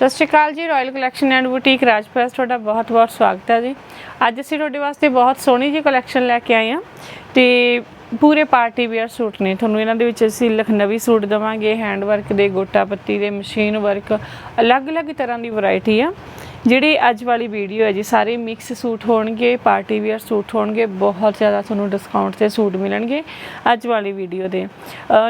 ਸਤਿ ਸ਼੍ਰੀ ਅਕਾਲ ਜੀ royal collection and boutique Rajpress, ਤੁਹਾਡਾ ਬਹੁਤ-ਬਹੁਤ ਸਵਾਗਤ ਹੈ ਜੀ। ਅੱਜ ਅਸੀਂ ਤੁਹਾਡੇ ਵਾਸਤੇ ਬਹੁਤ ਸੋਹਣੀ ਜੀ ਕਲੈਕਸ਼ਨ ਲੈ ਕੇ ਆਏ ਹਾਂ ਤੇ ਪੂਰੇ ਪਾਰਟੀ ਵੇਅਰ ਸੂਟ ਨੇ। ਤੁਹਾਨੂੰ ਇਹਨਾਂ ਦੇ ਵਿੱਚ ਅਸੀਂ ਲਖਨਵੀ ਸੂਟ ਦਵਾਂਗੇ ਹੈਂਡ ਵਰਕ ਦੇ ਗੋਟਾ ਪੱਤੀ ਦੇ ਮਸ਼ੀਨ ਵਰਕ ਅਲੱਗ-ਅਲੱਗ ਤਰ੍ਹਾਂ ਦੀ ਵੈਰਾਈਟੀ ਆ। ਜਿਹੜੀ ਅੱਜ ਵਾਲੀ ਵੀਡੀਓ ਹੈ ਜੀ, ਸਾਰੇ ਮਿਕਸ ਸੂਟ ਹੋਣਗੇ ਪਾਰਟੀ ਵੇਅਰ ਸੂਟ ਹੋਣਗੇ, ਬਹੁਤ ਜ਼ਿਆਦਾ ਤੁਹਾਨੂੰ ਡਿਸਕਾਊਂਟ ਤੇ ਸੂਟ ਮਿਲਣਗੇ ਅੱਜ ਵਾਲੀ ਵੀਡੀਓ ਦੇ।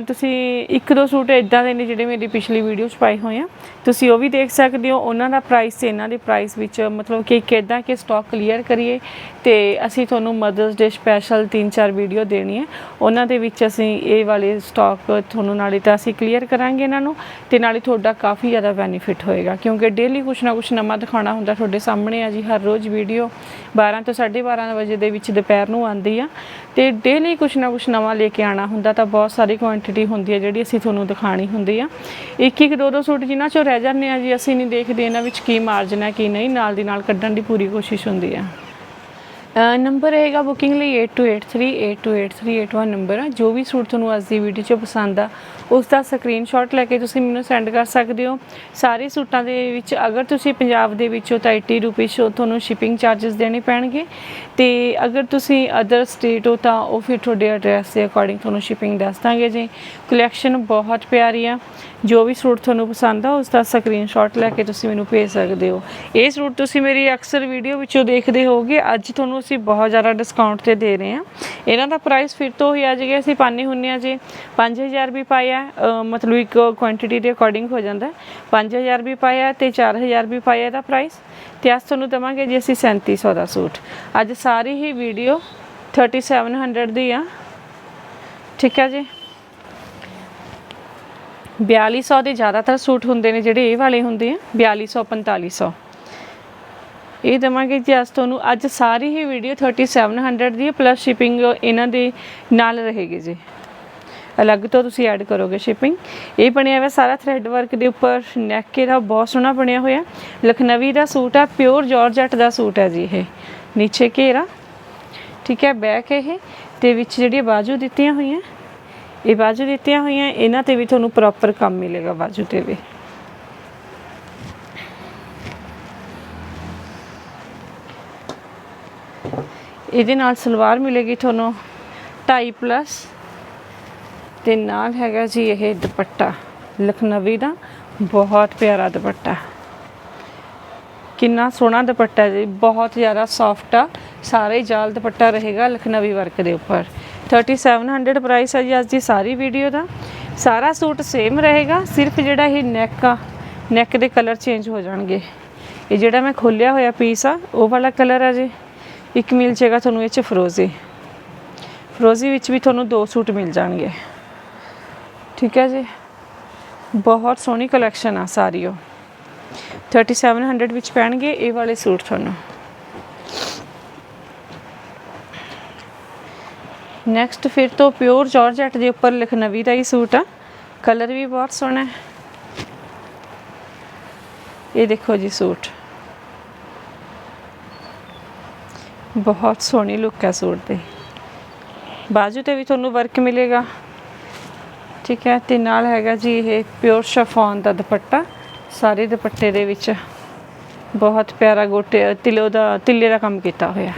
ਤੁਸੀਂ ਇੱਕ ਦੋ ਸੂਟ ਇਦਾਂ ਦੇ ਨੇ ਜਿਹੜੇ ਮੇਰੀ ਪਿਛਲੀ ਵੀਡੀਓ 'ਚ ਪਾਏ ਹੋਏ ਆ। ਤੁਸੀਂ ਉਹ ਵੀ ਦੇਖ ਸਕਦੇ ਹੋ, ਉਹਨਾਂ ਦਾ ਪ੍ਰਾਈਸ ਤੇ ਇਹਨਾਂ ਦੇ ਪ੍ਰਾਈਸ ਵਿੱਚ ਮਤਲਬ ਕਿ ਕਿੱਦਾਂ ਕਿ ਸਟਾਕ ਕਲੀਅਰ ਕਰੀਏ ਤੇ ਅਸੀਂ ਤੁਹਾਨੂੰ ਮਦਰਸ ਡੇ ਸਪੈਸ਼ਲ 3-4 ਵੀਡੀਓ ਦੇਣੀ ਹੈ। ਉਹਨਾਂ ਦੇ ਵਿੱਚ ਅਸੀਂ ਇਹ ਵਾਲੇ ਸਟਾਕ ਤੁਹਾਨੂੰ ਨਾਲੇ ਤਾਂ ਅਸੀਂ ਕਲੀਅਰ ਕਰਾਂਗੇ ਇਹਨਾਂ ਨੂੰ ਤੇ ਨਾਲੇ ਤੁਹਾਡਾ ਕਾਫੀ ਜ਼ਿਆਦਾ ਬੈਨੀਫਿਟ ਹੋਏਗਾ, ਕਿਉਂਕਿ ਡੇਲੀ ਕੁਛ ਨਾ ਕੁਛ ਨਵਾਂ ਦਿਖਾਉਣਾ ਹੁੰਦਾ ਤੁਹਾਡੇ ਸਾਹਮਣੇ ਆ ਜੀ ਹਰ ਰੋਜ਼ ਵੀਡੀਓ। 12 ਤੋਂ 12:30 ਵਜੇ ਦੇ ਵਿੱਚ ਦੁਪਹਿਰ ਨੂੰ ਆਉਂਦੀ ਆ। ਤੇ ਡੇਲੀ ਕੁਛ ਨਾ ਕੁਛ ਨਵਾਂ ਲੈ ਕੇ ਆਣਾ ਹੁੰਦਾ ਤਾਂ ਬਹੁਤ ਸਾਰੀ ਕੁਆਂਟੀਟੀ ਹੁੰਦੀ ਆ ਜਿਹੜੀ ਅਸੀਂ ਤੁਹਾਨੂੰ ਦਿਖਾਣੀ ਹੁੰਦੀ ਆ। ਇੱਕ ਇੱਕ ਦੋ ਦੋ ਸੂਟ ਜਿਨ੍ਹਾਂ ਚੋਂ ਰਹਿ ਜਾਂਦੇ ਆ ਜੀ, ਅਸੀਂ ਨਹੀਂ ਦੇਖਦੇ ਇਹਨਾਂ ਵਿੱਚ ਕੀ ਮਾਰਜਨ ਹੈ ਕੀ ਨਹੀਂ। ਨਾਲ ਦੀ ਨਾਲ ਕੱਢਣ ਦੀ ਪੂਰੀ ਕੋਸ਼ਿਸ਼ ਹੁੰਦੀ ਆ। ਨੰਬਰ ਰਹੇਗਾ ਬੁਕਿੰਗ ਲਈ 8283828381 ਨੰਬਰ ਆ। ਜੋ ਵੀ ਸੂਟ ਤੁਹਾਨੂੰ ਅੱਜ ਦੀ ਵੀਡੀਓ 'ਚ ਪਸੰਦ ਆ ਉਸ ਦਾ ਸਕਰੀਨਸ਼ਾਟ ਲੈ ਕੇ ਤੁਸੀਂ ਮੈਨੂੰ ਸੈਂਡ ਕਰ ਸਕਦੇ ਹੋ। ਸਾਰੇ ਸੂਟਾਂ ਦੇ ਵਿੱਚ ਅਗਰ ਤੁਸੀਂ ਪੰਜਾਬ ਦੇ ਵਿੱਚੋਂ ਤਾਂ 80 ਰੁਪਏ ਸ਼ੋ ਤੁਹਾਨੂੰ ਸ਼ਿਪਿੰਗ ਚਾਰजेस ਦੇਣੇ ਪੈਣਗੇ। ਤੇ ਅਗਰ ਤੁਸੀਂ ਅਦਰ ਸਟੇਟ ਹੋ ਤਾਂ ਉਹ ਫਿਰ ਤੁਹਾਡੇ ਐਡਰੈਸ ਦੇ ਅਕੋਰਡਿੰਗ ਤੁਹਾਨੂੰ ਸ਼ਿਪਿੰਗ ਦੱਸ ਦਾਂਗੇ ਜੀ। ਕਲੈਕਸ਼ਨ ਬਹੁਤ ਪਿਆਰੀ ਆ। ਜੋ ਵੀ ਸੂਟ ਤੁਹਾਨੂੰ ਪਸੰਦ ਆ ਉਸ ਦਾ ਸਕਰੀਨਸ਼ਾਟ ਲੈ ਕੇ ਤੁਸੀਂ ਮੈਨੂੰ ਭੇਜ ਸਕਦੇ ਹੋ। ਇਹ ਸੂਟ ਤੁਸੀਂ ਮੇਰੀ ਅਕਸਰ ਵੀਡੀਓ ਵਿੱਚੋਂ ਦੇਖਦੇ ਹੋਗੇ ਅੱਜ ਤੁਹਾਨੂੰ ਅਸੀਂ ਬਹੁਤ ਜ਼ਿਆਦਾ ਡਿਸਕਾਊਂਟ ਤੇ ਦੇ ਰਹੇ ਹਾਂ। ਇਹਨਾਂ ਦਾ ਪ੍ਰਾਈਸ ਫਿਰ ਤੋਂ ਹੀ ਆ ਜਿਵੇਂ ਅਸੀਂ ਪਾਣੇ ਹੁੰਨੇ ਆ ਜੀ। 5000 ਵੀ ਪਾਇਆ। ਅ, ਮਤਲਬ ਇੱਕ ਕੁਆਂਟੀਟੀ ਦੇ ਅਕੋਰਡਿੰਗ ਹੋ ਜਾਂਦਾ। 5000 ਵੀ ਪਾਇਆ ਤੇ 4000 ਵੀ ਪਾਇਆ ਇਹਦਾ ਪ੍ਰਾਈਸ ਤੇ ਅੱਜ ਤੁਹਾਨੂੰ ਦਵਾਂਗੇ ਜੀ ਅਸੀਂ 3700 ਦਾ ਸੂਟ। ਅੱਜ ਸਾਰੀ ਹੀ ਵੀਡੀਓ 3700 ਦੀ ਆ। ਠੀਕ ਹੈ ਜੀ? 4200 ਦੇ ਜ਼ਿਆਦਾਤਰ ਸੂਟ ਹੁੰਦੇ ਨੇ ਜਿਹੜੇ ਇਹ ਵਾਲੇ ਹੁੰਦੇ ਆ 4200 4500 ਇਹ ਦਵਾਂਗੇ ਜੀ ਅੱਜ ਤੁਹਾਨੂੰ ਅੱਜ ਸਾਰੀ ਹੀ ਵੀਡੀਓ 3700 ਦੀ ਪਲੱਸ ਸ਼ਿਪਿੰਗ ਇਹਨਾਂ ਦੇ ਨਾਲ ਰਹੇਗੀ ਜੀ। ਅਲੱਗ ਤੋਂ ਤੁਸੀਂ ਐਡ ਕਰੋਗੇ ਸ਼ਿਪਿੰਗ ਇਹ ਬਣਿਆ ਹੋਇਆ ਸਾਰਾ ਥ੍ਰੈਡ ਵਰਕ ਦੇ ਉੱਪਰ। ਨੈਕ ਇਹਦਾ ਬਹੁਤ ਸੋਹਣਾ ਬਣਿਆ ਹੋਇਆ। ਲਖਨਵੀ ਦਾ ਸੂਟ ਆ ਪਿਓਰ ਜਾਰਜਟ ਦਾ ਸੂਟ ਹੈ ਜੀ ਇਹ। ਨੀਚੇ ਘੇਰਾ। ਠੀਕ ਹੈ ਬੈਕ ਇਹ। ਤੇ ਵਿੱਚ ਜਿਹੜੀਆਂ ਬਾਜੂ ਦਿੱਤੀਆਂ ਹੋਈਆਂ। ਇਹ ਬਾਜੂ ਦਿੱਤੀਆਂ ਹੋਈਆਂ, ਇਹਨਾਂ ਤੇ ਵੀ ਤੁਹਾਨੂੰ ਪ੍ਰੋਪਰ ਕੰਮ ਮਿਲੇਗਾ ਬਾਜੂ ਤੇ ਵੀ। ਇਹਦੇ ਨਾਲ ਸਲਵਾਰ ਮਿਲੇਗੀ ਤੁਹਾਨੂੰ। 2.5 ਪਲੱਸ ਤੇ ਨਾਲ ਹੈਗਾ ਜੀ ਇਹ ਦੁਪੱਟਾ, ਲਖਨਵੀ ਦਾ ਬਹੁਤ ਪਿਆਰਾ ਦੁਪੱਟਾ। ਕਿੰਨਾ ਸੋਹਣਾ ਦੁਪੱਟਾ ਜੀ, ਬਹੁਤ ਜ਼ਿਆਦਾ ਸੌਫਟ ਆ, ਸਾਰੇ ਹੀ ਜਾਲ ਦੁਪੱਟਾ ਰਹੇਗਾ ਲਖਨਵੀ ਵਰਕ ਦੇ ਉੱਪਰ। 3700 ਪ੍ਰਾਈਸ ਹੈ ਜੀ ਅੱਜ ਦੀ ਸਾਰੀ ਵੀਡੀਓ ਦਾ। ਸਾਰਾ ਸੂਟ ਸੇਮ ਰਹੇਗਾ, ਸਿਰਫ ਜਿਹੜਾ ਇਹ ਨੈਕ ਆ ਨੈਕ ਦੇ ਕਲਰ ਚੇਂਜ ਹੋ ਜਾਣਗੇ। ਇਹ ਜਿਹੜਾ ਮੈਂ ਖੋਲਿਆ ਹੋਇਆ ਪੀਸ ਆ, ਉਹ ਵਾਲਾ ਕਲਰ ਆ ਜੀ। ਇੱਕ ਮਿਲ ਜਾਏਗਾ ਤੁਹਾਨੂੰ ਇਹ ਚ ਫਰੋਜ਼ੀ ਫਰੋਜ਼ੀ ਵਿੱਚ ਵੀ ਤੁਹਾਨੂੰ ਦੋ ਸੂਟ ਮਿਲ ਜਾਣਗੇ। ਠੀਕ ਹੈ ਜੀ। ਬਹੁਤ ਸੋਹਣੀ ਕਲੈਕਸ਼ਨ ਆ ਸਾਰੀ ਉਹ। 3700 ਵਿੱਚ ਪੈਣਗੇ, ਇਹ ਵਾਲੇ ਸੂਟ ਤੁਹਾਨੂੰ। ਨੈਕਸਟ ਫਿਰ ਤੋਂ ਪਿਓਰ ਜਾਰਜਟ ਦੇ ਉੱਪਰ ਲਖਨਵੀ ਦਾ ਹੀ ਸੂਟ ਆ। ਕਲਰ ਵੀ ਬਹੁਤ ਸੋਹਣਾ ਹੈ। ਇਹ ਦੇਖੋ ਜੀ ਸੂਟ। ਬਹੁਤ ਸੋਹਣੀ ਲੁੱਕ ਹੈ ਸੂਟ ਦੀ। ਬਾਜੂ ਤੇ ਵੀ ਤੁਹਾਨੂੰ ਵਰਕ ਮਿਲੇਗਾ। ਠੀਕ ਹੈ, ਤੇ ਨਾਲ ਹੈਗਾ ਜੀ ਇਹ ਪਿਓਰ ਸ਼ਫੋਨ ਦਾ ਦੁਪੱਟਾ। ਸਾਰੇ ਦੁਪੱਟੇ ਦੇ ਵਿੱਚ ਬਹੁਤ ਪਿਆਰਾ ਗੋਟੇ, ਤਿਲੋ ਦਾ ਤਿੱਲੇ ਦਾ ਕੰਮ ਕੀਤਾ ਹੋਇਆ।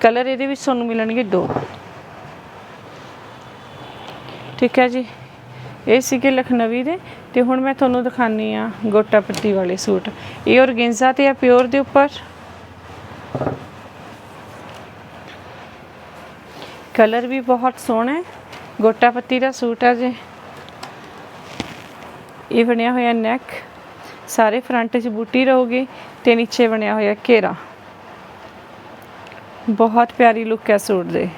ਕਲਰ ਇਹਦੇ ਵਿੱਚ ਤੁਹਾਨੂੰ ਮਿਲਣਗੇ ਦੋ। ਠੀਕ ਹੈ ਜੀ। ਇਹ ਸੀਗੇ ਲਖਨਵੀ ਦੇ, ਤੇ ਹੁਣ ਮੈਂ ਤੁਹਾਨੂੰ ਦਿਖਾਨੀ ਆ ਗੋਟਾ ਪੱਟੀ ਵਾਲੇ ਸੂਟ। ਇਹ ਔਰਗੇਂਜ਼ਾ ਤੇ ਆ ਪਿਓਰ ਦੇ ਉੱਪਰ। ਕਲਰ ਵੀ ਬਹੁਤ ਸੋਹਣਾ ਹੈ। ਗੋਟਾ ਪੱਤੀ ਦਾ ਸੂਟ ਹੈ ਜੇ। ਇਹ ਬਣਿਆ ਹੋਇਆ ਨੈਕ। ਸਾਰੇ ਫਰੰਟ 'ਚ ਬੂਟੀ ਰਹੂਗੀ ਤੇ ਨੀਚੇ ਬਣਿਆ ਹੋਇਆ ਘੇਰਾ। ਬਹੁਤ ਪਿਆਰੀ ਲੁੱਕ ਹੈ ਸੂਟ ਦੇ।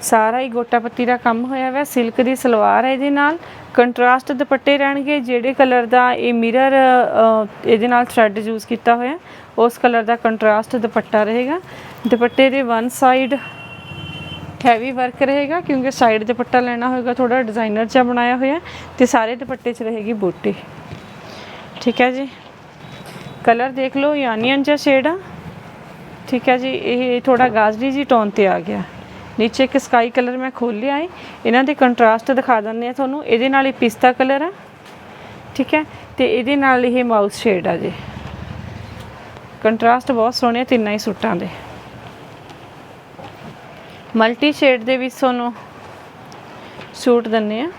ਸਾਰਾ ਹੀ ਗੋਟਾ ਪੱਤੀ ਦਾ ਕੰਮ ਹੋਇਆ ਹੋਇਆ ਸਿਲਕ ਦੀ ਸਲਵਾਰ ਹੈ ਇਹਦੇ ਨਾਲ। ਕੰਟਰਾਸਟ ਦੁਪੱਟੇ ਰਹਿਣਗੇ, ਜਿਹੜੇ ਕਲਰ ਦਾ ਇਹ ਮਿਰਰ ਇਹਦੇ ਨਾਲ ਥ੍ਰੈਡ ਯੂਜ਼ ਕੀਤਾ ਹੋਇਆ। ਉਸ ਕਲਰ ਦਾ ਕੰਟਰਾਸਟ ਦੁਪੱਟਾ ਰਹੇਗਾ। ਦੁਪੱਟੇ ਦੇ ਵਨ ਸਾਈਡ ਹੈਵੀ ਵਰਕ ਰਹੇਗਾ ਕਿਉਂਕਿ ਸਾਈਡ ਦੁਪੱਟਾ ਲੈਣਾ ਹੋਏਗਾ ਥੋੜਾ ਡਿਜ਼ਾਈਨਰ ਜਿਹਾ ਬਣਾਇਆ ਹੋਇਆ ਤੇ ਸਾਰੇ ਦੁਪੱਟੇ 'ਚ ਰਹੇਗੀ ਬੂਟੀ। ਠੀਕ ਹੈ ਜੀ? ਕਲਰ ਦੇਖ ਲਓ ਯਾਨੀਅਨ ਜਿਹਾ ਸ਼ੇਡ ਆ। ਠੀਕ ਹੈ ਜੀ, ਇਹ ਥੋੜਾ ਗਾਜਰੀ ਜੀ ਟੋਨ ਤੇ ਆ ਗਿਆ। ਨੀਚੇ ਇੱਕ ਸਕਾਈ ਕਲਰ ਮੈਂ ਖੋਲਿਆ ਹੈ। ਇਹਨਾਂ ਦੇ ਕੰਟਰਾਸਟ ਦਿਖਾ ਦਿੰਦੇ ਆ ਤੁਹਾਨੂੰ। ਇਹਦੇ ਨਾਲ ਹੀ ਪਿਸਤਾ ਕਲਰ ਆ। ਠੀਕ ਹੈ? ਤੇ ਇਹਦੇ ਨਾਲ ਇਹ ਮਾਊਸ ਸ਼ੇਡ ਆ ਜੀ। ਕੰਟਰਾਸਟ ਬਹੁਤ ਸੋਹਣੇ ਤਿੰਨਾਂ ਹੀ ਸੂਟਾਂ ਦੇ। ਮਲਟੀ ਸ਼ੇਡ ਦੇ ਵਿੱਚ ਤੁਹਾਨੂੰ ਸੂਟ ਦਿੰਨੇ ਆ।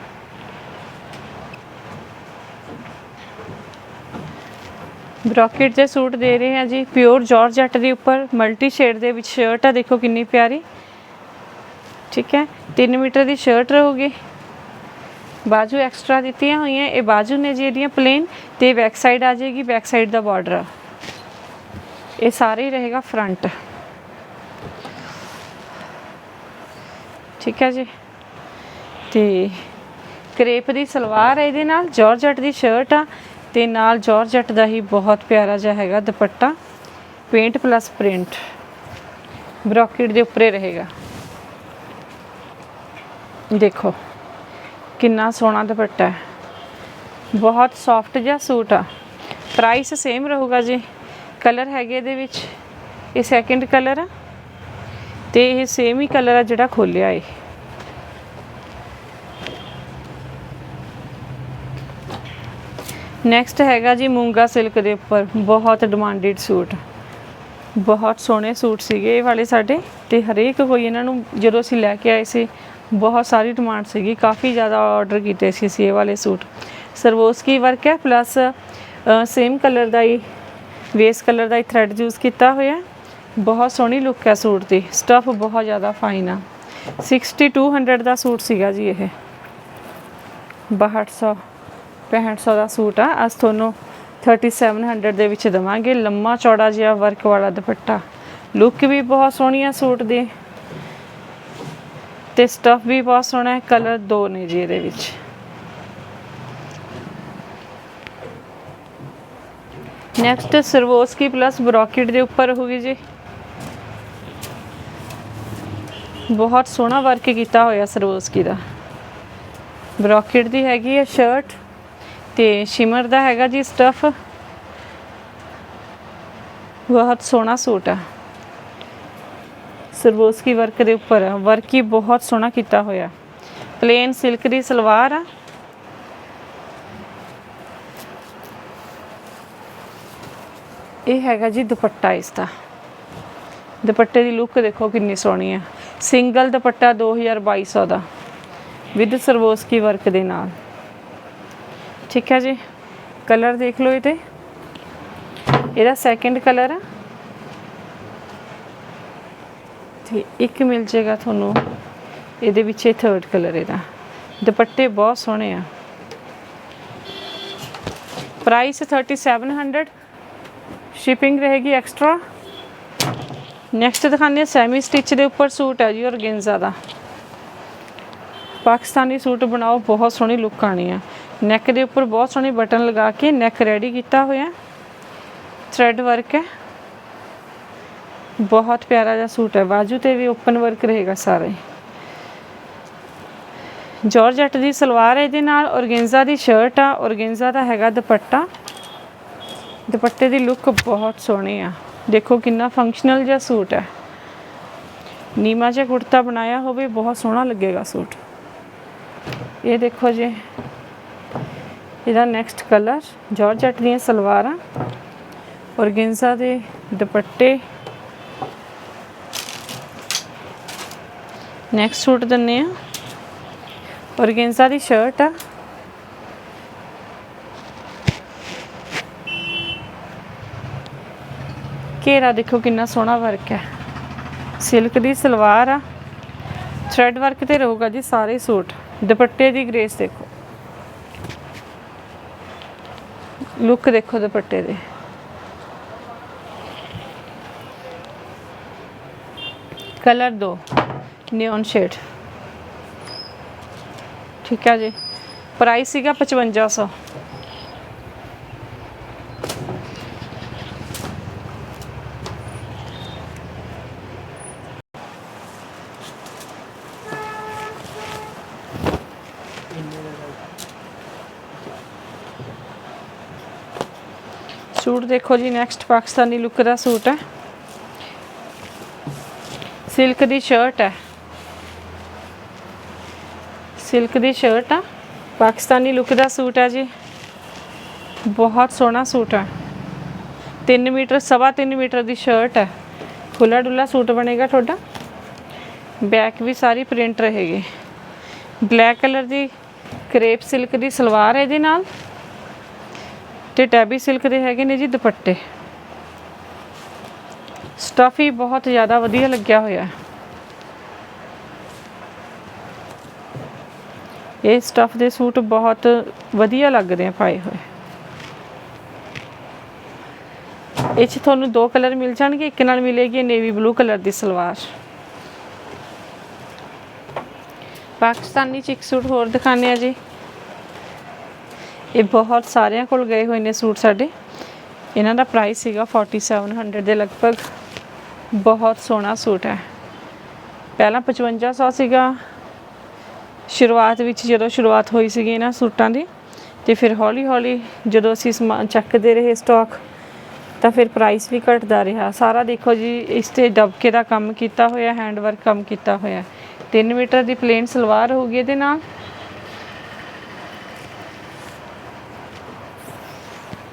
ਬ੍ਰੋਕੇਟ ਦੇ ਸੂਟ ਦੇ ਰਹੇ ਆ ਜੀ, ਪਿਓਰ ਜਾਰਜਟ ਦੇ ਉੱਪਰ ਮਲਟੀ ਸ਼ੇਡ ਦੇ ਵਿੱਚ ਸ਼ਰਟ ਆ, ਦੇਖੋ ਕਿੰਨੀ ਪਿਆਰੀ। ਠੀਕ ਹੈ 3 ਮੀਟਰ ਦੀ ਸ਼ਰਟ ਰਹੂਗੀ। ਬਾਜੂ ਐਕਸਟਰਾ ਦਿੱਤੀਆਂ ਹੋਈਆਂ, ਇਹ ਬਾਜੂ ਨੇ ਜੀ ਇਹਦੀਆਂ ਪਲੇਨ ਤੇ ਬੈਕ ਸਾਈਡ ਆ ਜਾਏਗੀ ਬੈਕ ਸਾਈਡ ਦਾ ਬਾਰਡਰ ਇਹ ਸਾਰੇ ਰਹੇਗਾ ਫਰੰਟ ਠੀਕ ਹੈ ਜੀ। ਤੇ ਕਰੇਪ ਦੀ ਸਲਵਾਰ ਹੈ ਇਹਦੇ ਨਾਲ, ਜਾਰਜਟ ਦੀ ਸ਼ਰਟ ਆ ਤੇ ਨਾਲ ਜਾਰਜਟ ਦਾ ਹੀ ਬਹੁਤ ਪਿਆਰਾ ਜਿਹਾ ਹੈਗਾ dupatta paint plus print brocade ਦੇ ਉੱਪਰ ਰਹੇਗਾ। ਦੇਖੋ, ਕਿੰਨਾ ਸੋਹਣਾ ਦੁਪੱਟਾ ਹੈ। ਬਹੁਤ ਸੌਫਟ ਜਿਹਾ ਸੂਟ ਆ। ਪ੍ਰਾਈਸ ਸੇਮ ਰਹੂਗਾ ਜੀ। ਕਲਰ ਹੈਗੇ ਇਹਦੇ ਵਿੱਚ। ਇਹ ਸੈਕਿੰਡ ਕਲਰ ਆ। ਤੇ ਇਹ ਸੇਮ ਹੀ ਕਲਰ ਆ ਜਿਹੜਾ ਖੋਲਿਆ ਏ। ਨੈਕਸਟ ਹੈਗਾ ਜੀ ਮੂੰਗਾ ਸਿਲਕ ਦੇ ਉੱਪਰ। ਬਹੁਤ ਡਿਮਾਂਡਡ ਸੂਟ ਬਹੁਤ ਸੋਹਣੇ ਸੂਟ ਸੀਗੇ ਇਹ ਵਾਲੇ ਸਾਡੇ। ਤੇ ਹਰੇਕ ਕੋਈ ਇਹਨਾਂ ਨੂੰ ਜਦੋਂ ਅਸੀਂ ਲੈ ਕੇ ਆਏ ਸੀ, ਬਹੁਤ ਸਾਰੀ ਡਿਮਾਂਡ ਸੀਗੀ। ਕਾਫੀ ਜ਼ਿਆਦਾ ਆਰਡਰ ਕੀਤੇ ਸੀ ਅਸੀਂ ਇਹ ਵਾਲੇ ਸੂਟ ਸਰਵੋਸਕੀ ਵਰਕ ਹੈ? ਪਲੱਸ ਸੇਮ ਕਲਰ ਦਾ ਹੀ ਵੇਸ ਕਲਰ ਦਾ ਹੀ ਥ੍ਰੈਡ ਯੂਜ਼ ਕੀਤਾ ਹੋਇਆ। ਬਹੁਤ ਸੋਹਣੀ ਲੁੱਕ ਹੈ ਸੂਟ ਦੀ। ਸਟਫ ਬਹੁਤ ਜ਼ਿਆਦਾ ਫਾਈਨ ਆ। 6200 ਦਾ ਸੂਟ ਸੀਗਾ ਜੀ ਇਹ। 6200 6500 ਦਾ ਸੂਟ ਆ। ਅਸ ਤੁਹਾਨੂੰ 3700 ਦੇ ਵਿੱਚ ਦਵਾਂਗੇ। ਲੰਮਾ ਚੌੜਾ ਜਿਹਾ ਵਰਕ ਵਾਲਾ ਦੁਪੱਟਾ। ਲੁੱਕ ਵੀ ਬਹੁਤ ਸੋਹਣੀ ਆ ਸੂਟ ਦੀ। ਤੇ ਸਟਫ ਵੀ ਬਹੁਤ ਸੋਹਣਾ ਹੈ। ਕਲਰ ਦੋ ਨੇ ਜੀ ਇਹਦੇ ਵਿੱਚ। ਨੈਕਸਟ ਸਰਵੋਸਕੀ ਪਲੱਸ ਬ੍ਰੋਕੇਟ ਦੇ ਉੱਪਰ ਹੋਊਗੀ ਜੀ। ਬਹੁਤ ਸੋਹਣਾ ਵਰਕ ਕੀਤਾ ਹੋਇਆ ਸਰਵੋਸਕੀ ਦਾ। ਬ੍ਰੋਕੇਟ ਦੀ ਹੈਗੀ ਹੈ ਸ਼ਰਟ ਤੇ ਸ਼ਿਮਰ ਦਾ ਹੈਗਾ ਜੀ ਸਟਫ ਬਹੁਤ ਸੋਹਣਾ ਸੂਟ ਆ। ਸਰਵੋਸਕੀ ਵਰਕ ਦੇ ਉੱਪਰ ਆ। ਵਰਕ ਹੀ ਬਹੁਤ ਸੋਹਣਾ ਕੀਤਾ ਹੋਇਆ। ਪਲੇਨ ਸਿਲਕ ਦੀ ਸਲਵਾਰ ਆ। ਇਹ ਹੈਗਾ ਜੀ ਦੁਪੱਟਾ ਇਸ ਦਾ ਦੁਪੱਟੇ ਦੀ ਲੁੱਕ ਦੇਖੋ ਕਿੰਨੀ ਸੋਹਣੀ ਆ। ਸਿੰਗਲ ਦੁਪੱਟਾ 2200 ਦਾ, ਵਿਦ ਸਰਵੋਸਕੀ ਵਰਕ ਦੇ ਨਾਲ। ਠੀਕ ਹੈ ਜੀ? ਕਲਰ ਦੇਖ ਲਓ ਇਹਦੇ। ਇਹਦਾ ਸੈਕਿੰਡ ਕਲਰ ਆ। ਤੇ ਇੱਕ ਮਿਲ ਜੇਗਾ ਤੁਹਾਨੂੰ, ਇਹਦੇ ਵਿੱਚ ਇਹ ਥਰਡ ਕਲਰ ਇਹਦਾ। ਦੁਪੱਟੇ ਬਹੁਤ ਸੋਹਣੇ ਆ। ਪ੍ਰਾਈਸ 3700 ਸ਼ਿਪਿੰਗ ਰਹੇਗੀ ਐਕਸਟਰਾ ਨੈਕਸਟ ਦਿਖਾਉਂਦੇ ਹਾਂ ਸੈਮੀ ਸਟਿਚ ਦੇ ਉੱਪਰ ਸੂਟ ਹੈ ਜੀ, ਔਰਗੈਂਜ਼ਾ ਦਾ। ਪਾਕਿਸਤਾਨੀ ਸੂਟ ਬਣਾਓ, ਬਹੁਤ ਸੋਹਣੀ ਲੁੱਕ ਆਣੀ ਆ। ਨੈਕ ਦੇ ਉੱਪਰ ਬਹੁਤ ਸੋਹਣੇ ਬਟਨ ਲਗਾ ਕੇ ਨੈਕ ਰੈਡੀ ਕੀਤਾ ਹੋਇਆ ਥ੍ਰੈਡ ਵਰਕ ਹੈ। ਬਹੁਤ ਪਿਆਰਾ ਜਿਹਾ ਸੂਟ ਹੈ। ਬਾਜੂ ਤੇ ਵੀ ਓਪਨ ਵਰਕ ਰਹੇਗਾ ਸਾਰੇ। ਜਾਰਜਟ ਦੀ ਸਲਵਾਰ ਹੈ, ਇਹਦੇ ਨਾਲ ਔਰਗੈਂਜ਼ਾ ਦੀ ਸ਼ਰਟ ਆ। ਔਰਗੈਂਜ਼ਾ ਦਾ ਹੈਗਾ ਦੁਪੱਟਾ। ਦੁਪੱਟੇ ਦੀ ਲੁੱਕ ਬਹੁਤ ਸੋਹਣੀ ਆ। ਦੇਖੋ ਕਿੰਨਾ ਫੰਕਸ਼ਨਲ ਜਿਹਾ ਸੂਟ ਹੈ। ਨੀਮਾ ਜਿਹਾ ਕੁੜਤਾ ਬਣਾਇਆ ਹੋਵੇ, ਬਹੁਤ ਸੋਹਣਾ ਲੱਗੇਗਾ ਸੂਟ। ਇਹ ਦੇਖੋ ਜੀ, ਇਹਦਾ ਨੈਕਸਟ ਕਲਰ ਜਾਰਜਟ ਦੀਆਂ ਸਲਵਾਰਾਂ ਔਰਗੈਂਜ਼ਾ ਦੇ ਦੁਪੱਟੇ। ਨੈਕਸਟ ਸੂਟ ਦਿੰਨੇ ਆ ਔਰਗੈਂਜ਼ਾ ਦੀ ਸ਼ਰਟ ਆ। ਘੇਰਾ ਦੇਖੋ ਕਿੰਨਾ ਸੋਹਣਾ ਵਰਕ ਹੈ। ਸਿਲਕ ਦੀ ਸਲਵਾਰ ਆ। ਥ੍ਰੈਡ ਵਰਕ ਤੇ ਰਹੂਗਾ ਜੀ ਸਾਰੇ ਸੂਟ। ਦੁਪੱਟੇ ਦੀ ਗ੍ਰੇਸ ਦੇਖੋ। ਲੁੱਕ ਦੇਖੋ ਦੁਪੱਟੇ ਦੇ। ਕਲਰ ਦੋ। ਨਿਓਨ ਸ਼ੇਡ ਠੀਕ ਹੈ ਜੀ। ਪ੍ਰਾਈਸ ਸੀਗਾ 5500 ਸੂਟ ਦੇਖੋ ਜੀ ਨੈਕਸਟ ਪਾਕਿਸਤਾਨੀ ਲੁੱਕ ਦਾ ਸੂਟ ਹੈ। ਸਿਲਕ ਦੀ ਸ਼ਰਟ ਹੈ। ਸਿਲਕ ਦੀ ਸ਼ਰਟ ਆ। ਪਾਕਿਸਤਾਨੀ ਲੁੱਕ ਦਾ ਸੂਟ ਹੈ ਜੀ। ਬਹੁਤ ਸੋਹਣਾ ਸੂਟ ਹੈ। 3 ਮੀਟਰ, ਸਵਾ 3 ਮੀਟਰ ਦੀ ਸ਼ਰਟ ਹੈ। ਖੁੱਲਾ ਡੁੱਲਾ ਸੂਟ ਬਣੇਗਾ ਤੁਹਾਡਾ। ਬੈਕ ਵੀ ਸਾਰੀ ਪ੍ਰਿੰਟ ਰਹੇਗੀ। ਬਲੈਕ ਕਲਰ ਦੀ ਕਰੇਪ ਸਿਲਕ ਦੀ ਸਲਵਾਰ ਹੈ ਇਹਦੇ ਨਾਲ ਤੇ ਟੈਬੀ ਸਿਲਕ ਦੇ ਹੈਗੇ ਨੇ ਜੀ ਦੁਪੱਟੇ। ਸਟਫ ਹੀ ਬਹੁਤ ਜ਼ਿਆਦਾ ਵਧੀਆ ਲੱਗਿਆ ਹੋਇਆ ਹੈ। ਇਹ ਸਟਫ ਦੇ ਸੂਟ ਬਹੁਤ ਵਧੀਆ ਲੱਗਦੇ ਆ ਪਾਏ ਹੋਏ। ਇਹ 'ਚ ਤੁਹਾਨੂੰ ਦੋ ਕਲਰ ਮਿਲ ਜਾਣਗੇ, ਇੱਕ ਨਾਲ ਮਿਲੇਗੀ ਨੇਵੀ ਬਲੂ ਕਲਰ ਦੀ ਸਲਵਾਰ। ਪਾਕਿਸਤਾਨੀ ਚ ਇੱਕ ਸੂਟ ਹੋਰ ਦਿਖਾਣੇ ਆ ਜੀ। ਇਹ ਬਹੁਤ ਸਾਰਿਆਂ ਕੋਲ ਗਏ ਹੋਏ ਨੇ ਸੂਟ ਸਾਡੇ। ਇਹਨਾਂ ਦਾ ਪ੍ਰਾਈਸ ਸੀਗਾ 4700 ਦੇ ਲਗਭਗ। ਬਹੁਤ ਸੋਹਣਾ ਸੂਟ ਹੈ। ਪਹਿਲਾਂ 5500 ਸੀਗਾ। ਸ਼ੁਰੂਆਤ ਵਿੱਚ ਜਦੋਂ ਸ਼ੁਰੂਆਤ ਹੋਈ ਸੀਗੀ ਇਹਨਾਂ ਸੂਟਾਂ ਦੀ, ਤੇ ਫਿਰ ਹੌਲੀ ਹੌਲੀ ਜਦੋਂ ਅਸੀਂ ਸਮਾਨ ਚੱਕਦੇ ਰਹੇ ਸਟਾਕ ਤਾਂ ਫਿਰ ਪ੍ਰਾਈਸ ਵੀ ਘਟਦਾ ਰਿਹਾ। ਸਾਰਾ ਦੇਖੋ ਜੀ, ਇਸ ਤੇ ਡਬਕੇ ਦਾ ਕੰਮ ਕੀਤਾ ਹੋਇਆ ਹੈਂਡ ਵਰਕ ਕੰਮ ਕੀਤਾ ਹੋਇਆ। 3 ਮੀਟਰ ਦੀ ਪਲੇਨ ਸਲਵਾਰ ਹੋਊਗੀ ਇਹਦੇ ਨਾਲ।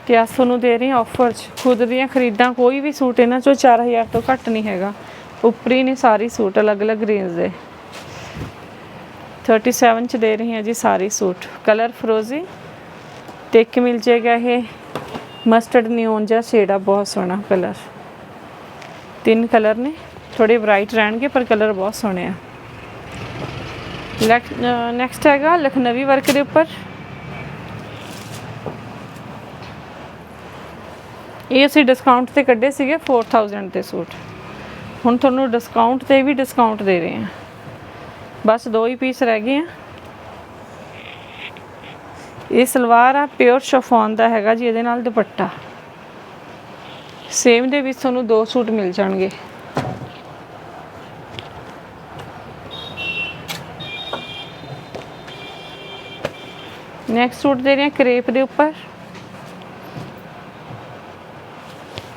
ਤੇ ਆ ਤੁਹਾਨੂੰ ਦੇ ਰਹੀ ਆਫਰ 'ਚ। ਖੁਦ ਦੀਆਂ ਖਰੀਦਾਂ ਕੋਈ ਵੀ ਸੂਟ ਇਹਨਾਂ ਚੋਂ 4000 ਤੋਂ ਘੱਟ ਨਹੀਂ ਹੈਗਾ। ਉੱਪਰੀ ਨੇ ਸਾਰੀ ਸੂਟ, ਅਲੱਗ-ਅਲੱਗ ਰੇਂਜ ਦੇ। 37 ਚ ਦੇ ਰਹੀ ਹਾਂ ਜੀ ਸਾਰੇ ਸੂਟ। ਕਲਰ ਫਰੋਜ਼ੀ ਤੇ ਇੱਕ ਮਿਲ ਜਾਏਗਾ ਇਹ ਮਸਟਰਡ ਨਿਓਨ ਜਿਹਾ ਸ਼ੇਡ ਬਹੁਤ ਸੋਹਣਾ ਕਲਰ। ਤਿੰਨ ਕਲਰ ਨੇ। ਥੋੜੇ ਬ੍ਰਾਈਟ ਰਹਿਣਗੇ, ਪਰ ਕਲਰ ਬਹੁਤ ਸੋਹਣੇ ਆ। ਨੈਕਸਟ uh, ਹੈਗਾ ਲਖਨਵੀ ਵਰਕ ਦੇ ਉੱਪਰ। ਇਹ ਅਸੀਂ ਡਿਸਕਾਊਂਟ ਤੇ ਕੱਢੇ ਸੀਗੇ 4000 ਦੇ ਸੂਟ। ਹੁਣ ਤੁਹਾਨੂੰ ਡਿਸਕਾਊਂਟ ਤੇ ਵੀ ਡਿਸਕਾਊਂਟ ਦੇ ਰਹੇ ਹਾਂ। ਬਸ ਦੋ ਹੀ ਪੀਸ ਰਹਿ ਗਏ ਆ। ਇਹ ਸਲਵਾਰ ਆ ਪਿਓਰ ਸ਼ਫੋਨ ਦਾ ਹੈਗਾ ਜੀ, ਇਹਦੇ ਨਾਲ ਦੁਪੱਟਾ। ਸੇਮ ਦੇ ਵਿੱਚ ਤੁਹਾਨੂੰ ਦੋ ਸੂਟ ਮਿਲ ਜਾਣਗੇ। ਨੈਕਸਟ ਸੂਟ ਦੇ ਰਹੇ ਹਾਂ ਕਰੇਪ ਦੇ ਉੱਪਰ।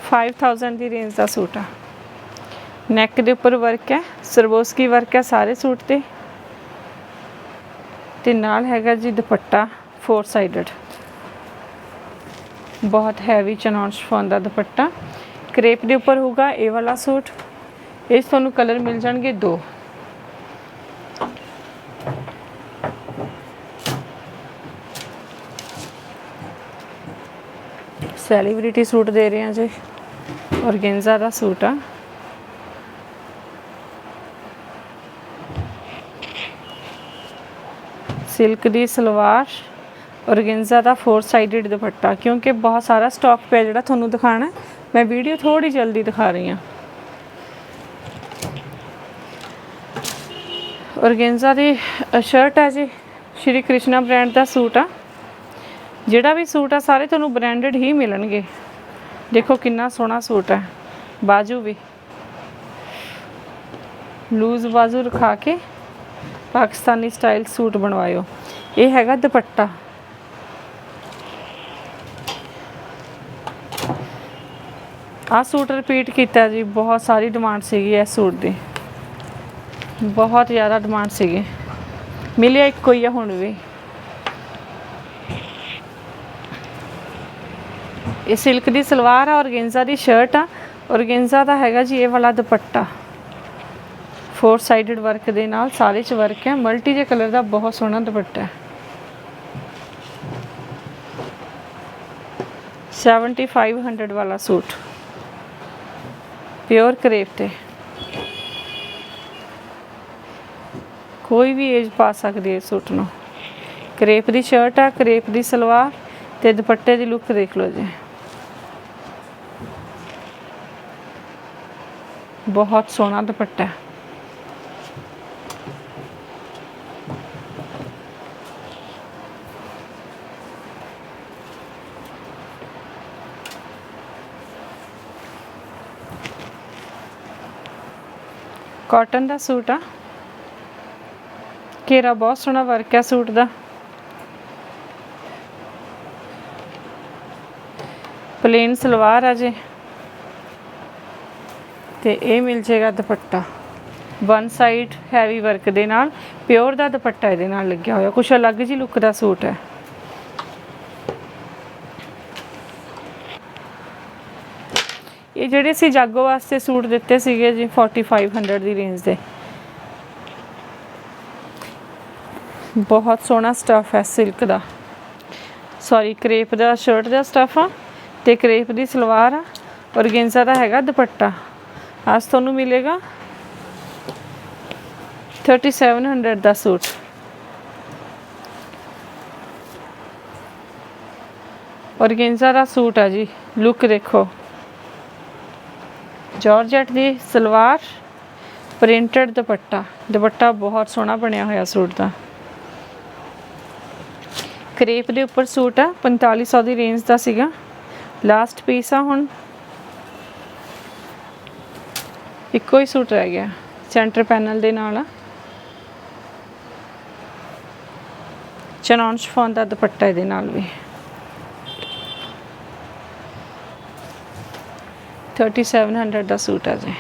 5000 ਦੀ ਰੇਂਜ ਦਾ ਸੂਟ ਆ। ਨੈਕ ਦੇ ਉੱਪਰ ਵਰਕ ਹੈ ਸਰਵੋਸਕੀ ਵਰਕ ਹੈ ਸਾਰੇ ਸੂਟ ਤੇ। ਤੇ ਨਾਲ ਹੈਗਾ ਜੀ ਦੁਪੱਟਾ ਫੋਰ ਸਾਈਡਡ ਬਹੁਤ ਹੈਵੀ ਚਨੌਨ ਸ਼ਫੋਨ ਦਾ ਦੁਪੱਟਾ। ਕਰੇਪ ਦੇ ਉੱਪਰ ਹੋਊਗਾ ਇਹ ਵਾਲਾ ਸੂਟ। ਇਸ ਤੁਹਾਨੂੰ ਕਲਰ ਮਿਲ ਜਾਣਗੇ ਦੋ। ਸੈਲੀਬ੍ਰਿਟੀ ਸੂਟ ਦੇ ਰਹੇ ਹਾਂ ਜੀ। ਔਰਗੈਂਜ਼ਾ ਦਾ ਸੂਟ ਆ। ਸਿਲਕ ਦੀ ਸਲਵਾਰ, ਔਰਗੈਂਜ਼ਾ ਦਾ ਫੋਰ ਸਾਈਡਡ ਦੁਪੱਟਾ, ਕਿਉਂਕਿ ਬਹੁਤ ਸਾਰਾ ਸਟਾਕ ਪਿਆ ਜਿਹੜਾ ਤੁਹਾਨੂੰ ਦਿਖਾਣਾ ਮੈਂ ਵੀਡੀਓ ਥੋੜੀ ਜਲਦੀ ਦਿਖਾ ਰਹੀ ਹਾਂ। ਔਰਗੈਂਜ਼ਾ ਦੀ ਸ਼ਰਟ ਹੈ ਜੀ। ਸ਼੍ਰੀ ਕ੍ਰਿਸ਼ਨਾ ਬ੍ਰਾਂਡ ਦਾ ਸੂਟ ਆ। ਜਿਹੜਾ ਵੀ ਸੂਟ ਆ, ਸਾਰੇ ਤੁਹਾਨੂੰ ਬ੍ਰਾਂਡਡ ਹੀ ਮਿਲਣਗੇ। ਦੇਖੋ ਕਿੰਨਾ ਸੋਹਣਾ ਸੂਟ ਹੈ। ਬਾਜੂ ਵੀ। ਲੂਜ਼ ਬਾਜੂ ਰਖਾ ਕੇ ਪਾਕਿਸਤਾਨੀ ਸਟਾਈਲ ਸੂਟ ਬਣਵਾਇਓ। ਇਹ ਹੈਗਾ ਦੁਪੱਟਾ। ਆ ਸੂਟ ਰਿਪੀਟ ਕੀਤਾ ਜੀ, ਬਹੁਤ ਸਾਰੀ ਡਿਮਾਂਡ ਸੀਗੀ ਇਸ ਸੂਟ ਦੀ। ਬਹੁਤ ਜ਼ਿਆਦਾ ਡਿਮਾਂਡ ਸੀਗੀ। ਮਿਲਿਆ ਇੱਕੋ ਹੀ ਆ ਹੁਣ ਵੀ। ਇਹ ਸਿਲਕ ਦੀ ਸਲਵਾਰ ਆ ਔਰਗੈਂਜ਼ਾ ਦੀ ਸ਼ਰਟ ਆ ਔਰਗੈਂਜ਼ਾ ਦਾ ਹੈਗਾ ਜੀ ਇਹ ਵਾਲਾ ਦੁਪੱਟਾ। ਫੋਰ ਸਾਈਡਡ ਵਰਕ ਦੇ ਨਾਲ ਸਾਰੇ ਚ ਵਰਕ ਹੈ ਮਲਟੀ ਜੇ ਕਲਰ ਦਾ ਬਹੁਤ ਸੋਹਣਾ ਦੁਪੱਟਾ ਹੈ। 7500 ਵਾਲਾ ਸੂਟ। ਪਿਓਰ ਕਰੇਪ ਤੇ। ਕੋਈ ਵੀ ਏਜ ਪਾ ਸਕਦੀ ਹੈ ਇਸ ਸੂਟ ਨੂੰ। ਕਰੇਪ ਦੀ ਸ਼ਰਟ ਆ ਕਰੇਪ ਦੀ ਸਲਵਾਰ ਤੇ ਦੁਪੱਟੇ ਦੀ ਲੁੱਕ ਦੇਖ ਲਓ ਜੀ। ਬਹੁਤ ਸੋਹਣਾ ਦੁਪੱਟਾ ਹੈ। ਕਾਟਨ ਦਾ ਸੂਟ ਆ। ਘੇਰਾ ਬਹੁਤ ਸੋਹਣਾ ਵਰਕ ਹੈ ਸੂਟ ਦਾ। ਪਲੇਨ ਸਲਵਾਰ ਆ ਜੇ। ਤੇ ਇਹ ਮਿਲ ਜਾਏਗਾ dupatta. One side heavy work ਦੇ ਨਾਲ ਪਿਓਰ ਦਾ ਦੁਪੱਟਾ ਇਹਦੇ ਨਾਲ ਲੱਗਿਆ ਹੋਇਆ। ਕੁਛ ਅਲੱਗ ਜੀ ਲੁੱਕ ਦਾ ਸੂਟ ਹੈ। ਇਹ ਜਿਹੜੇ ਸੀ ਜਾਗੋ ਵਾਸਤੇ ਸੂਟ ਦਿੱਤੇ ਸੀਗੇ ਜੀ 4500 ਦੀ ਰੇਂਜ ਦੇ। ਬਹੁਤ ਸੋਹਣਾ ਸਟਫ ਹੈ ਸਿਲਕ ਦਾ। ਸੌਰੀ ਕ੍ਰੇਪ ਦਾ ਸ਼ਰਟ ਦਾ ਸਟਫ ਆ ਤੇ ਕ੍ਰੇਪ ਦੀ ਸਲਵਾਰ ਆ ਔਰ ਔਰਗੈਂਜ਼ਾ ਦਾ ਹੈਗਾ ਦੁਪੱਟਾ। ਅੱਜ ਤੁਹਾਨੂੰ ਮਿਲੇਗਾ 3700 ਦਾ ਸੂਟ ਔਰਗੈਂਜ਼ਾ ਦਾ ਸੂਟ ਆ ਜੀ ਲੁੱਕ ਦੇਖੋ ਜਾਰਜਟ ਦੀ ਸਲਵਾਰ ਪ੍ਰਿੰਟਡ ਦੁਪੱਟਾ ਦੁਪੱਟਾ ਬਹੁਤ ਸੋਹਣਾ ਬਣਿਆ ਹੋਇਆ ਸੂਟ ਦਾ ਕਰੇਪ ਦੇ ਉੱਪਰ ਸੂਟ ਆ 4500 ਦੀ ਰੇਂਜ ਦਾ ਸੀਗਾ ਲਾਸਟ ਪੀਸ ਆ ਹੁਣ ਇੱਕੋ ਹੀ ਸੂਟ ਰਹਿ ਗਿਆ। ਸੈਂਟਰ ਪੈਨਲ ਦੇ ਨਾਲ ਆ। ਚਨੌਨ ਸ਼ਫੋਨ ਦਾ ਦੁਪੱਟਾ ਇਹਦੇ ਨਾਲ ਵੀ। 3700 ਦਾ ਸੂਟ ਆ ਜੀ।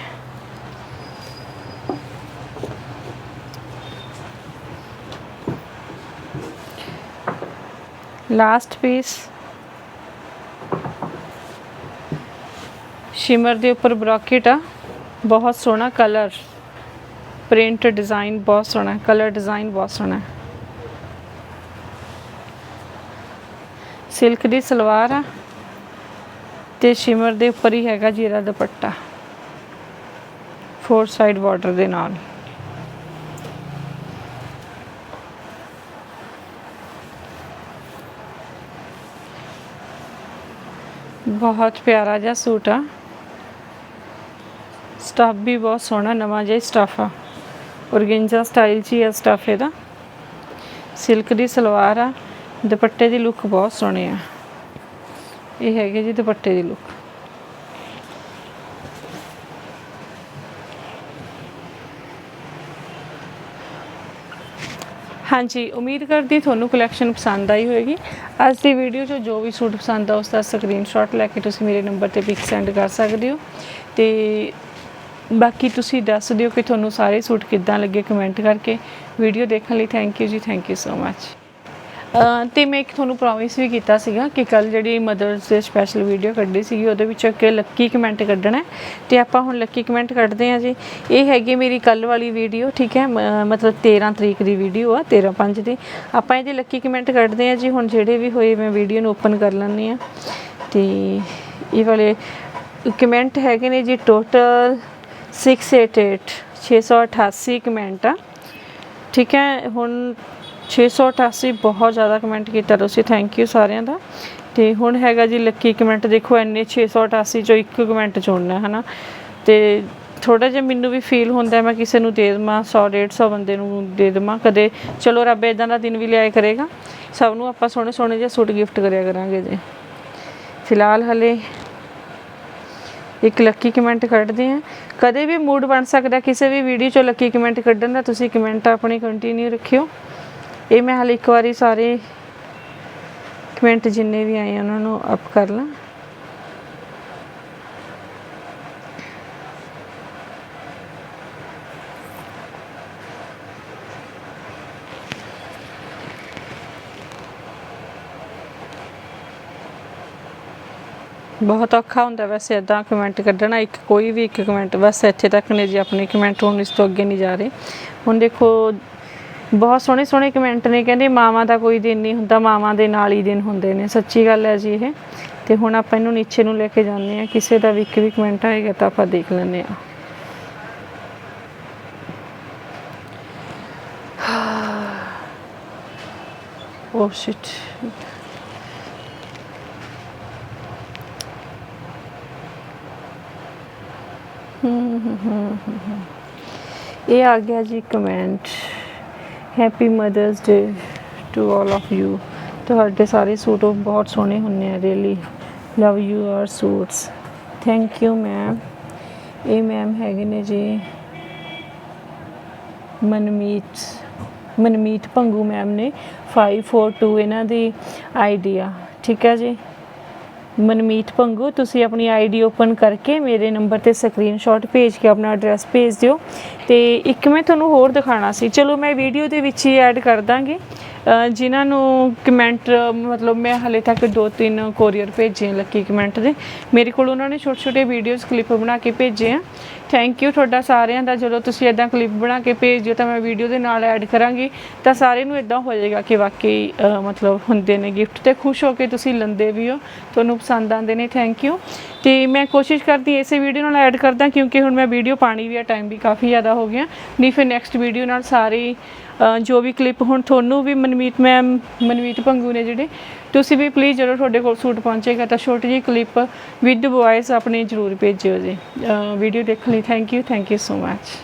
ਲਾਸਟ ਪੀਸ ਸ਼ਿਮਰ ਦੇ ਉੱਪਰ ਬ੍ਰੋਕੇਟ ਆ। ਬਹੁਤ ਸੋਹਣਾ ਕਲਰ ਪ੍ਰਿੰਟ ਡਿਜ਼ਾਈਨ ਬਹੁਤ ਸੋਹਣਾ ਕਲਰ ਡਿਜ਼ਾਈਨ ਬਹੁਤ ਸੋਹਣਾ ਸਿਲਕ ਦੀ ਸਲਵਾਰ ਆ ਤੇ ਸ਼ਿਮਰ ਦੇ ਉੱਪਰ ਹੀ ਹੈਗਾ ਜੀਰਾ ਦੁਪੱਟਾ। ਫੋਰ ਸਾਈਡ ਬਾਰਡਰ ਦੇ ਨਾਲ। ਬਹੁਤ ਪਿਆਰਾ ਜਿਹਾ ਸੂਟ ਆ। ਸਟਫ ਵੀ ਬਹੁਤ ਸੋਹਣਾ, ਨਵਾਂ ਜਿਹਾ ਸਟਫ ਆ। ਔਰਗੈਂਜਾ ਸਟਾਈਲ 'ਚ ਹੀ ਆ ਸਟਫ ਇਹਦਾ। ਸਿਲਕ ਦੀ ਸਲਵਾਰ ਆ, ਦੁਪੱਟੇ ਦੀ ਲੁੱਕ ਬਹੁਤ ਸੋਹਣੀ ਆ। ਇਹ ਹੈਗੇ ਜੀ ਦੁਪੱਟੇ ਦੀ ਲੁੱਕ ਹਾਂਜੀ, ਉਮੀਦ ਕਰਦੀ ਤੁਹਾਨੂੰ ਕਲੈਕਸ਼ਨ ਪਸੰਦ ਆਈ ਹੋਵੇਗੀ ਅੱਜ ਦੀ ਵੀਡੀਓ 'ਚ ਜੋ ਵੀ ਸੂਟ ਪਸੰਦ ਆ ਉਸ ਦਾ ਸਕਰੀਨਸ਼ਾਟ ਲੈ ਕੇ ਤੁਸੀਂ ਮੇਰੇ ਨੰਬਰ ਤੇ ਪਿਕ ਸੈਂਡ ਕਰ ਸਕਦੇ ਹੋ। ਤੇ ਬਾਕੀ ਤੁਸੀਂ ਦੱਸ ਦਿਓ ਕਿ ਤੁਹਾਨੂੰ ਸਾਰੇ ਸੂਟ ਕਿੱਦਾਂ ਲੱਗੇ ਕਮੈਂਟ ਕਰਕੇ। ਵੀਡੀਓ ਦੇਖਣ ਲਈ ਥੈਂਕ ਯੂ ਜੀ ਥੈਂਕ ਯੂ ਸੋ ਮੱਚ ਤੇ ਮੈਂ ਇੱਕ ਤੁਹਾਨੂੰ ਪ੍ਰੋਮਿਸ ਵੀ ਕੀਤਾ ਸੀਗਾ ਕਿ ਕੱਲ ਜਿਹੜੀ ਮਦਰਸ ਦੇ ਸਪੈਸ਼ਲ ਵੀਡੀਓ ਕੱਢੀ ਸੀਗੀ, ਉਹਦੇ ਵਿੱਚ ਇੱਕ ਲੱਕੀ ਕਮੈਂਟ ਕੱਢਣਾ ਹੈ। ਤੇ ਆਪਾਂ ਹੁਣ ਲੱਕੀ ਕਮੈਂਟ ਕੱਢਦੇ ਹਾਂ ਜੀ। ਇਹ ਹੈਗੀ ਮੇਰੀ ਕੱਲ ਵਾਲੀ ਵੀਡੀਓ ਠੀਕ ਹੈ? ਮ- ਮਤਲਬ 13 ਤਰੀਕ ਦੀ ਵੀਡੀਓ ਆ 13 5 ਦੀ। ਆਪਾਂ ਇਹਦੇ ਲੱਕੀ ਕਮੈਂਟ ਕੱਢਦੇ ਹਾਂ ਜੀ। ਹੁਣ ਜਿਹੜੇ ਵੀ ਹੋਏ, ਮੈਂ ਵੀਡੀਓ ਨੂੰ ਓਪਨ ਕਰ ਲੈਂਦੀ ਆ ਤੇ ਇਹ ਵਾਲੇ ਕਮੈਂਟ ਹੈਗੇ ਨੇ ਜੀ ਟੋਟਲ 688 688 ਕਮੈਂਟ ਆ। ਠੀਕ ਹੈ, ਹੁਣ 688 ਬਹੁਤ ਜ਼ਿਆਦਾ ਕਮੈਂਟ ਕੀਤਾ ਤੁਸੀਂ ਥੈਂਕ ਯੂ ਸਾਰਿਆਂ ਦਾ। ਤੇ ਹੁਣ ਹੈਗਾ ਜੀ ਲੱਕੀ ਕਮੈਂਟ ਦੇਖੋ ਇੰਨੇ 688 ਚੋਂ ਇੱਕ ਕਮੈਂਟ ਚੁਣਨਾ ਹੈ ਨਾ ਤੇ ਥੋੜਾ ਜਿਹਾ ਮੈਨੂੰ ਵੀ ਫੀਲ ਹੁੰਦਾ, ਮੈਂ ਕਿਸੇ ਨੂੰ ਦੇ ਦੇਵਾਂ 100 150 ਬੰਦੇ ਨੂੰ ਦੇ ਦੇਵਾਂ ਕਦੇ। ਚਲੋ ਰੱਬ ਇਦਾਂ ਦਾ ਦਿਨ ਵੀ ਲਿਆਏ ਕਰੇਗਾ। ਸਭ ਨੂੰ ਆਪਾਂ ਸੋਹਣੇ ਸੋਹਣੇ ਜਿਹੇ ਸੂਟ ਗਿਫਟ ਕਰਿਆ ਕਰਾਂਗੇ ਜੀ। ਫਿਲਹਾਲ ਹਲੇ ਇੱਕ ਲੱਕੀ ਕਮੈਂਟ ਕੱਢਦੇ ਆ। ਕਦੇ ਵੀ ਮੂਡ ਬਣ ਸਕਦਾ, ਕਿਸੇ ਵੀ ਵੀਡੀਓ 'ਚੋਂ ਲੱਕੀ ਕਮੈਂਟ ਕੱਢਣ ਦਾ, ਤੁਸੀਂ ਕਮੈਂਟ ਆਪਣੇ ਕੰਟੀਨਿਊ ਰੱਖਿਓ। ਇਹ ਮੈਂ ਹਾਲੇ ਇੱਕ ਵਾਰੀ ਸਾਰੇ ਕਮੈਂਟ ਜਿੰਨੇ ਵੀ ਆਏ ਆ, ਉਹਨਾਂ ਨੂੰ ਅਪ ਕਰ ਲਾਂ। ਬਹੁਤ ਔਖਾ ਹੁੰਦਾ ਵੈਸੇ ਇਦਾਂ ਕਮੈਂਟ ਕੱਢਣਾ, ਇੱਕ ਕੋਈ ਵੀ ਇੱਕ ਕਮੈਂਟ ਬਸ ਇੱਥੇ ਤੱਕ ਨੇ ਜੀ ਆਪਣੇ ਕਮੈਂਟ ਹੁਣ ਇਸ ਤੋਂ ਅੱਗੇ ਨਹੀਂ ਜਾ ਰਹੇ। ਹੁਣ ਦੇਖੋ, ਬਹੁਤ ਸੋਹਣੇ ਸੋਹਣੇ ਕਮੈਂਟ ਨੇ, ਕਹਿੰਦੇ ਮਾਵਾਂ ਦਾ ਕੋਈ ਦਿਨ ਨਹੀਂ ਹੁੰਦਾ, ਮਾਵਾਂ ਦੇ ਨਾਲ ਹੀ ਦਿਨ ਹੁੰਦੇ ਨੇ, ਸੱਚੀ ਗੱਲ ਹੈ ਜੀ ਇਹ। ਤੇ ਹੁਣ ਆਪਾਂ ਇਹਨੂੰ ਨੀਚੇ ਨੂੰ ਲੈ ਕੇ ਜਾਂਦੇ ਆ ਕਿਸੇ ਦਾ ਵੀ ਇੱਕ ਵੀ ਕਮੈਂਟ ਆਏਗਾ ਤਾਂ ਆਪਾਂ ਦੇਖ ਲੈਂਦੇ ਆ ਓ ਸ਼ਿਟ ਇਹ ਆ ਗਿਆ ਜੀ comment happy mother's day to all of you ਤੁਹਾਡੇ ਸਾਰੇ ਸੂਟ ਬਹੁਤ ਸੋਹਣੇ ਹੁੰਨੇ ਆ really love you are suits thank you ma'am ਇਹ ਮੈਮ ਹੈਗੇ ਨੇ ਜੀ ਮਨਮੀਤ ਮਨਮੀਤ ਭੰਗੂ ਮੈਮ ਨੇ। 542 ਇਹਨਾਂ ਦੀ ਆਈਡੀਆ ਠੀਕ ਹੈ ਜੀ? ਮਨਮੀਤ ਭੰਗੂ ਤੁਸੀਂ ਆਪਣੀ ਆਈਡੀ ਓਪਨ ਕਰਕੇ ਮੇਰੇ ਨੰਬਰ ਤੇ ਸਕਰੀਨਸ਼ਾਟ ਭੇਜ ਕੇ ਆਪਣਾ ਐਡਰੈਸ ਭੇਜ ਦਿਓ। ਤੇ ਇੱਕ ਮੈਂ ਤੁਹਾਨੂੰ ਹੋਰ ਦਿਖਾਣਾ ਸੀ। ਚਲੋ, ਮੈਂ ਵੀਡੀਓ ਦੇ ਵਿੱਚ ਹੀ ਐਡ ਕਰ ਦਾਂਗੀ। ਜਿਨ੍ਹਾਂ ਨੂੰ ਕਮੈਂਟ, ਮਤਲਬ ਮੈਂ ਹਲੇ ਤੱਕ ਦੋ ਤਿੰਨ ਕੋਰੀਅਰ ਭੇਜੇ ਲੱਕੀ ਕਮੈਂਟ ਦੇ। ਮੇਰੇ ਕੋਲ ਉਹਨਾਂ ਨੇ ਛੋਟੇ ਛੋਟੇ ਵੀਡੀਓਜ਼ ਕਲਿੱਪ ਬਣਾ ਕੇ ਭੇਜੇ ਆ। ਥੈਂਕ ਯੂ ਤੁਹਾਡਾ ਸਾਰਿਆਂ ਦਾ। ਜਦੋਂ ਤੁਸੀਂ ਇਦਾਂ ਕਲਿੱਪ ਬਣਾ ਕੇ ਭੇਜ ਦਿਓ ਤਾਂ ਮੈਂ ਵੀਡੀਓ ਦੇ ਨਾਲ ਐਡ ਕਰਾਂਗੀ। ਤਾਂ ਸਾਰਿਆਂ ਨੂੰ ਇਦਾਂ ਹੋ ਜਾਏਗਾ ਕਿ ਵਾਕਈ ਮਤਲਬ ਹੁੰਦੇ ਨੇ ਗਿਫਟ ਤੇ ਖੁਸ਼ ਹੋ ਕੇ ਤੁਸੀਂ ਲੰਦੇ ਵੀ ਹੋ। ਤੁਹਾਨੂੰ ਪਸੰਦ ਆਉਂਦੇ ਨੇ। ਥੈਂਕ ਯੂ ਤੇ ਮੈਂ ਕੋਸ਼ਿਸ਼ ਕਰਦੀ ਇਸੇ ਵੀਡੀਓ ਨਾਲ ਐਡ ਕਰਦਾ ਕਿਉਂਕਿ ਹੁਣ ਮੈਂ ਵੀਡੀਓ ਪਾਣੀ ਵੀ ਆ ਟਾਈਮ ਵੀ ਕਾਫੀ ਜ਼ਿਆਦਾ ਹੋ ਗਿਆ। ਨਹੀਂ ਫਿਰ ਨੈਕਸਟ ਵੀਡੀਓ ਨਾਲ ਸਾਰੇ ਜੋ ਵੀ ਕਲਿੱਪ ਹੁਣ ਤੁਹਾਨੂੰ ਵੀ ਮਨਮੀਤ ਮੈਮ ਮਨਮੀਤ ਭੰਗੂ ਨੇ ਜਿਹੜੇ, ਤੁਸੀਂ ਵੀ ਪਲੀਜ਼ ਜਦੋਂ ਤੁਹਾਡੇ ਕੋਲ ਸੂਟ ਪਹੁੰਚੇਗਾ ਤਾਂ ਛੋਟੀ ਜਿਹੀ ਕਲਿੱਪ ਵਿਦ ਵੌਇਸ ਆਪਣੀ ਜ਼ਰੂਰ ਭੇਜਿਓ ਜੀ। ਵੀਡੀਓ ਦੇਖਣ ਲਈ thank you thank you so much